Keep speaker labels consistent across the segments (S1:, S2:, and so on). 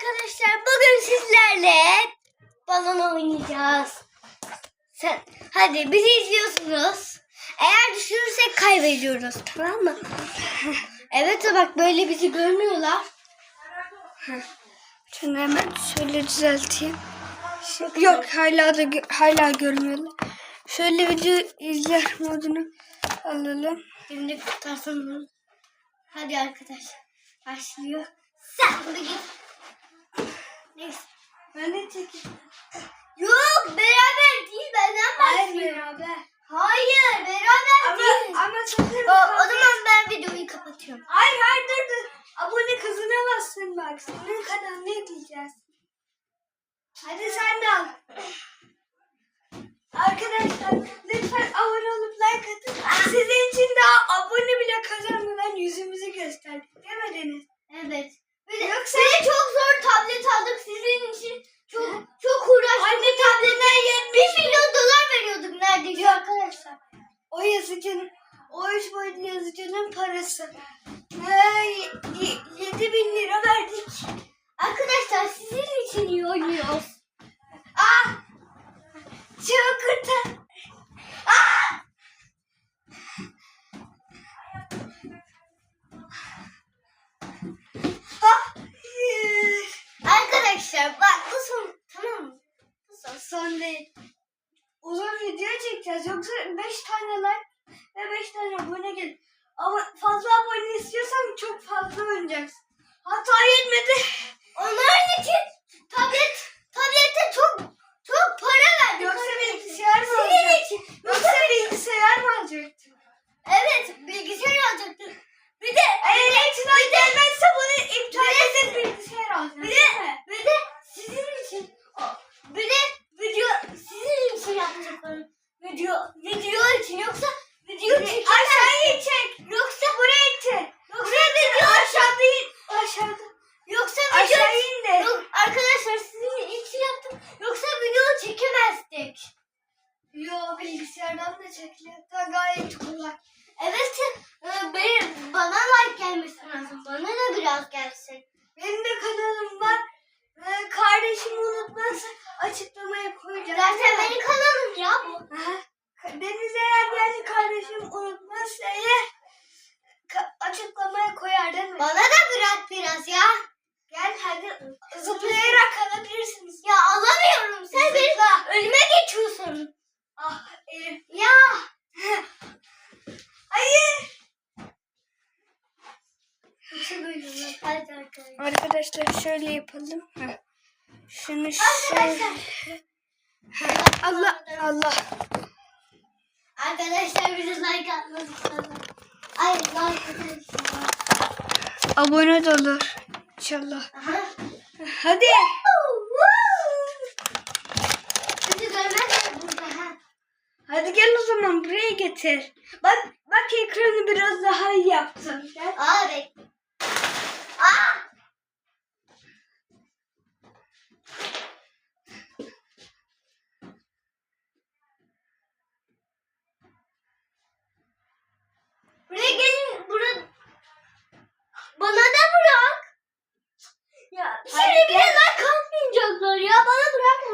S1: arkadaşlar bugün sizlerle balon oynayacağız. Sen, hadi bizi izliyorsunuz. Eğer düşürürsek kaybediyoruz tamam mı? evet bak böyle bizi görmüyorlar.
S2: Şunu hemen şöyle düzelteyim. Yok hala da hala görmüyorlar. Şöyle video izler modunu alalım.
S1: Şimdi tutarsın. Hadi arkadaşlar başlıyor. Sen de git. Neyse.
S2: Ben de.
S1: Yok beraber değil benden başlıyor.
S2: beraber.
S1: Hayır beraber değil.
S2: Ama, ama sakın.
S1: O, o zaman ben videoyu kapatıyorum.
S2: Hayır hayır dur dur. Abone kazanamazsın bak. Senin kanalını ekleyeceğiz. Hadi sen de al. Arkadaşlar lütfen abone olup like atın. Sizin için daha abone bile kazanmadan yüzümüzü gösterdik. Değil mi Deniz?
S1: Evet. De,
S2: Yoksa-
S1: de çok zor tablet aldık sizin için. Çok çok uğraştık.
S2: Anne
S1: tabletten 1 milyon dolar veriyorduk neredeyse arkadaşlar.
S2: O yazıcının, o üç boyutlu yazıcının parası. Ee, y- y- 7 bin lira verdik.
S1: Arkadaşlar sizin için iyi oynuyoruz.
S2: Ah! Çığ kurtar. Ah! Hayır.
S1: Arkadaşlar bak bu son tamam mı? Bu son.
S2: Son değil. Uzun çekeceğiz. Yoksa 5 tane like ve 5 tane abone gel. Ama fazla abone istiyorsan çok fazla oynayacaksın. Hatta yetmedi.
S1: Onlar için tablet tablette çok çok para verdik.
S2: Yoksa bilgisayar mı
S1: için.
S2: Yoksa bilgisayar mı alacaktın?
S1: Evet bilgisayar alacaktık. Bir de
S2: Eğer içinden gelmezse bunu iptal edip bilgisayar alacaksın.
S1: Bir de, bir de sizin için o- bir de video sizin için yapacaklarım. Video video için yoksa video çekemez.
S2: Aşağıyı çek.
S1: Yoksa
S2: Burayı çek.
S1: yoksa
S2: Buraya
S1: video
S2: değil. Aşağıda in. Aşağıda.
S1: yoksa video
S2: Aşağı in de.
S1: Yok, arkadaşlar sizin için yaptım. Yoksa video çekemezdik.
S2: Yo bilgisayardan da çekilir. Da gayet kolay.
S1: Evet e, benim bana like gelmesi lazım. Bana da biraz gelsin.
S2: Benim de kanalım var. Ee, kardeşimi unutmazsa açıklamaya koyacağım.
S1: Zaten benim kanalım ya bu.
S2: Aha. Deniz eğer yani kardeşim unutmazsa eğer ka- açıklamaya koyar değil mi?
S1: Bana da bırak biraz ya.
S2: Gel hadi zıplayarak alabilirsiniz.
S1: Ya alamıyorum. Sen benim önüme geçiyorsun.
S2: Ah elim.
S1: Ya.
S2: Hayır.
S1: Hadi arkadaşlar.
S2: Arkadaşlar şöyle yapalım. Heh. Şunu
S1: Arkadaşlar.
S2: şöyle. Allah Allah.
S1: Arkadaşlar bize like atmanız lazım. Ay like atın.
S2: Abone de olur. İnşallah.
S1: Aha.
S2: Hadi.
S1: Bizi görmezler burada ha.
S2: Hadi gel o zaman buraya getir. Bak bak ekranı biraz daha iyi yaptım.
S1: Aa bekle. Aa. Buraya gelin. Bura... Bana da bırak. Ya
S2: Hayır,
S1: şimdi bir de
S2: gel.
S1: like atmayacaklar ya. Bana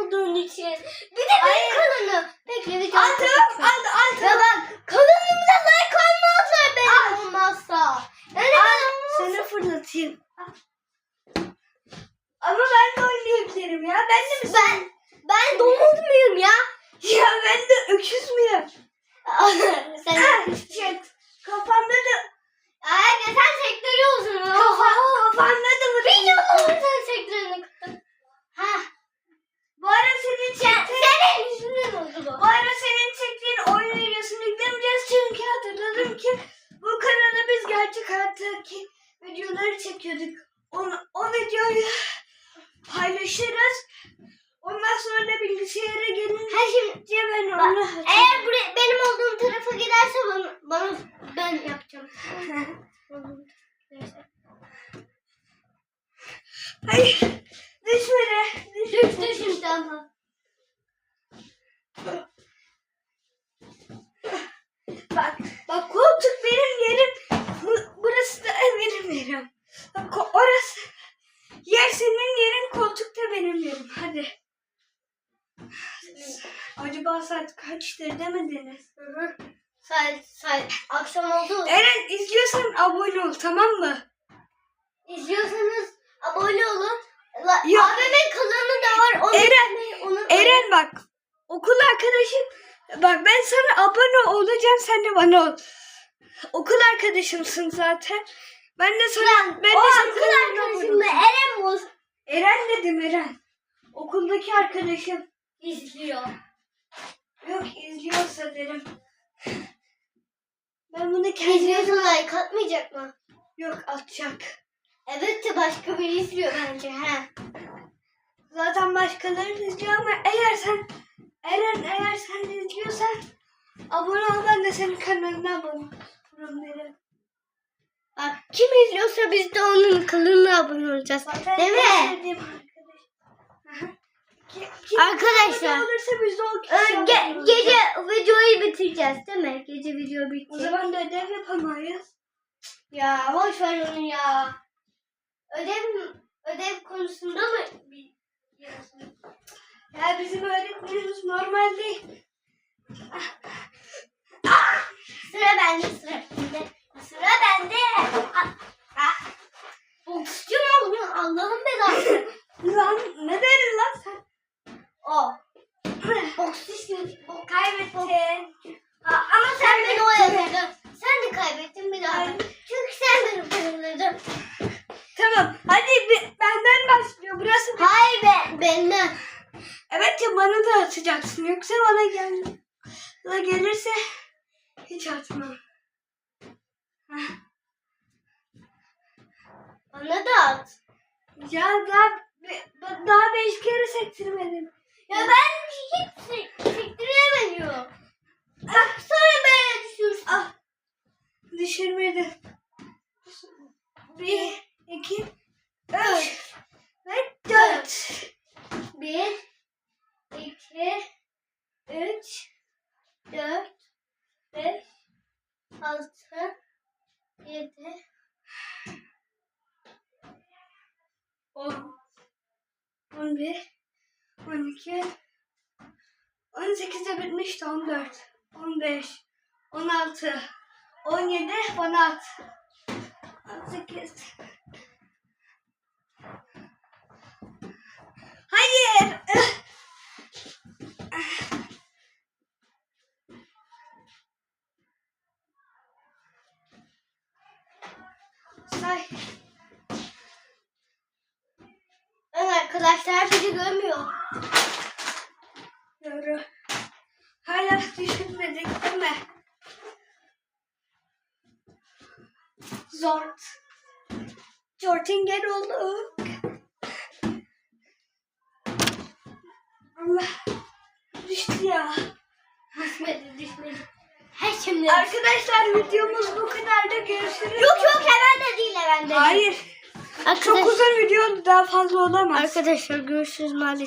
S1: bırakmadığın için. Bir de benim kanalım. Bekle bir
S2: tamam al al
S1: Ya bak kanalımda like almazlar benim olmazsa. Yani ben
S2: sana fırlatayım. Al. Ama ben de oynayabilirim ya. Ben de
S1: ben ben domuz muyum ya?
S2: Ya ben de öküz müyüm?
S1: sen
S2: Ah, Çek. Kafamda da
S1: Ay sen sektörüyorsun.
S2: kafa, kafamda da.
S1: Biliyorum sen sektörünü. Ha.
S2: Bu ara senin
S1: Sen,
S2: çektiğin,
S1: senin yüzünden oldu bu.
S2: bu ara senin çektiğin oyun videosunu yüklemeyeceğiz çünkü hatırladım ki bu kanalda biz gerçek hayattaki çekiyorduk. Onu, o videoyu paylaşırız. Ondan sonra da bilgisayara gelince
S1: şimdi
S2: ben
S1: bak,
S2: onu
S1: eğer buraya benim olduğum tarafa giderse bana, bana ben yapacağım.
S2: Düşmedi. Düşmedi.
S1: Düştü şimdi ama.
S2: Bak, bak koltuk benim yerim. Bu- Burası da benim yerim. Bak ko- orası Yer senin yerin koltukta benim yerim. Hadi. Acaba saat kaçtır demediniz?
S1: Hı hı. Saat, saat akşam oldu.
S2: Eren izliyorsan abone ol tamam mı?
S1: İzliyorsanız abone olun. La,
S2: Yok.
S1: Abimin kanalı da var. Onu
S2: Eren. Eren bak okul arkadaşım bak ben sana abone olacağım sen de bana ol. Okul arkadaşımsın zaten. Ben de sana ben
S1: o
S2: de sana abone
S1: arkadaşım Eren Boz
S2: Eren dedim Eren. Okuldaki arkadaşım.
S1: izliyor.
S2: Yok izliyorsa derim. Ben bunu kendim
S1: İzliyorsa like atmayacak mı?
S2: yok atacak.
S1: Evet de başka biri izliyor bence. He.
S2: Zaten başkaları izliyor ama eğer sen Eren eğer sen izliyorsan abone ol ben de senin kanalına abone olurum derim.
S1: Bak kim izliyorsa biz de onun kanalına abone olacağız.
S2: Zaten
S1: Değil mi?
S2: sevdiğim arkadaş. Aha. Ki- kim
S1: Arkadaşlar,
S2: olursa biz de o abone
S1: ge-
S2: olacağız.
S1: gece videoyu bitireceğiz değil mi? Gece video
S2: O
S1: bitti.
S2: zaman da ödev yapamayız.
S1: Ya boş ver onu ya. Ödev ödev konusunda mı biliyorsun?
S2: Ya bizim öğretmenimiz normal değil.
S1: Sıra bende sıra bende. Sıra bende. Ah, ah. Boksçu mu oluyor? Allah'ın belası.
S2: Lan ne derin lan sen?
S1: o. Boks istiyor. O
S2: Kaybettin.
S1: Ha, ama sen beni oyaladın. Sen de kaybettin bir daha. Çünkü sen benim kazanırdın.
S2: Tamam hadi bi- benden başlıyor. Burası
S1: Hayır be, benden.
S2: Evet ya bana da atacaksın. Yoksa bana gel bana gelirse hiç atmam.
S1: Bana da at.
S2: Ya daha, daha beş kere sektirmedim.
S1: Ya ben hiç sek- sektiremiyorum. Ah, sonra böyle düşürsün.
S2: Ah. Düşürmedim. Bir, iki, üç ve dört.
S1: Bir, iki, üç, dört, beş, altı, yedi,
S2: on, on bir, on iki, on sekizde bitmişti on dört, on beş, on altı, on yedi, on altı. 18. Hayır. Say.
S1: Ben arkadaşlar bizi görmüyor.
S2: Doğru. Hala düşünmedik değil mi? Zort. Zortingen olduk. Allah. Düştü ya.
S1: Düşmedi, düşmedi. Her şimdi.
S2: Arkadaşlar videomuz bu kadar da görüşürüz.
S1: Yok yok hemen de değil hemen de.
S2: Hayır.
S1: Arkadaş-
S2: Çok uzun video daha fazla olamaz.
S1: Arkadaşlar görüşürüz maalesef.